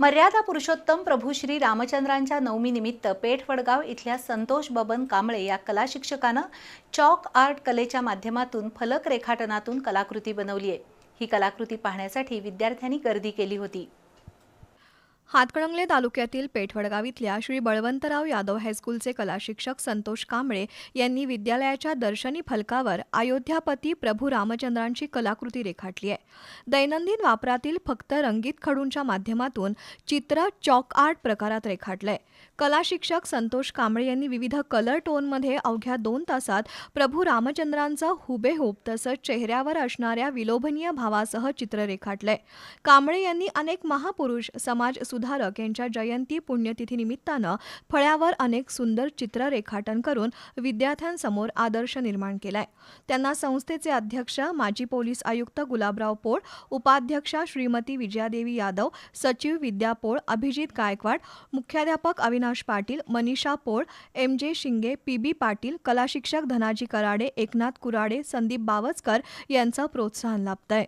मर्यादा पुरुषोत्तम प्रभू श्री रामचंद्रांच्या नवमीनिमित्त पेठ वडगाव इथल्या संतोष बबन कांबळे या कला शिक्षकानं चॉक आर्ट कलेच्या माध्यमातून फलक रेखाटनातून कलाकृती बनवली आहे. ही कलाकृती पाहण्यासाठी विद्यार्थ्यांनी गर्दी केली होती. हातकणंगले तालुक्यातील पेठवडगाव इथल्या श्री बळवंतराव यादव हायस्कूलचे कला शिक्षक संतोष कांबळे यांनी विद्यालयाच्या दर्शनी फलकावर अयोध्यापती प्रभू रामचंद्रांची कलाकृती रेखाटली आहे. दैनंदिन वापरातील फक्त रंगीत खडूंच्या माध्यमातून चित्र चॉक आर्ट प्रकारात रेखाटलंय. कला शिक्षक संतोष कांबळे यांनी विविध कलर टोनमध्ये अवघ्या दोन तासात प्रभू रामचंद्रांचं हुबेहूब तसंच चेहऱ्यावर असणाऱ्या विलोभनीय भावासह चित्र रेखाटलंय. कांबळे यांनी अनेक महापुरुष समाज सुधारक यांच्या जयंती पुण्यतिथी निमित्तानं फळ्यावर अनेक सुंदर चित्र रेखाटन करून विद्यार्थ्यांसमोर आदर्श निर्माण केलाय. त्यांना संस्थेचे अध्यक्ष माजी पोलीस आयुक्त गुलाबराव पोळ उपाध्यक्षा श्रीमती विजयादेवी यादव सचिव विद्या पोळ अभिजित गायकवाड मुख्याध्यापक Avinash Patil Manisha Pol M J Shinge P B Patil कलाशिक्षक Dhanaji Karade Eknath Kurade Sandeep Bavachkar यांचं प्रोत्साहन लाभतंय.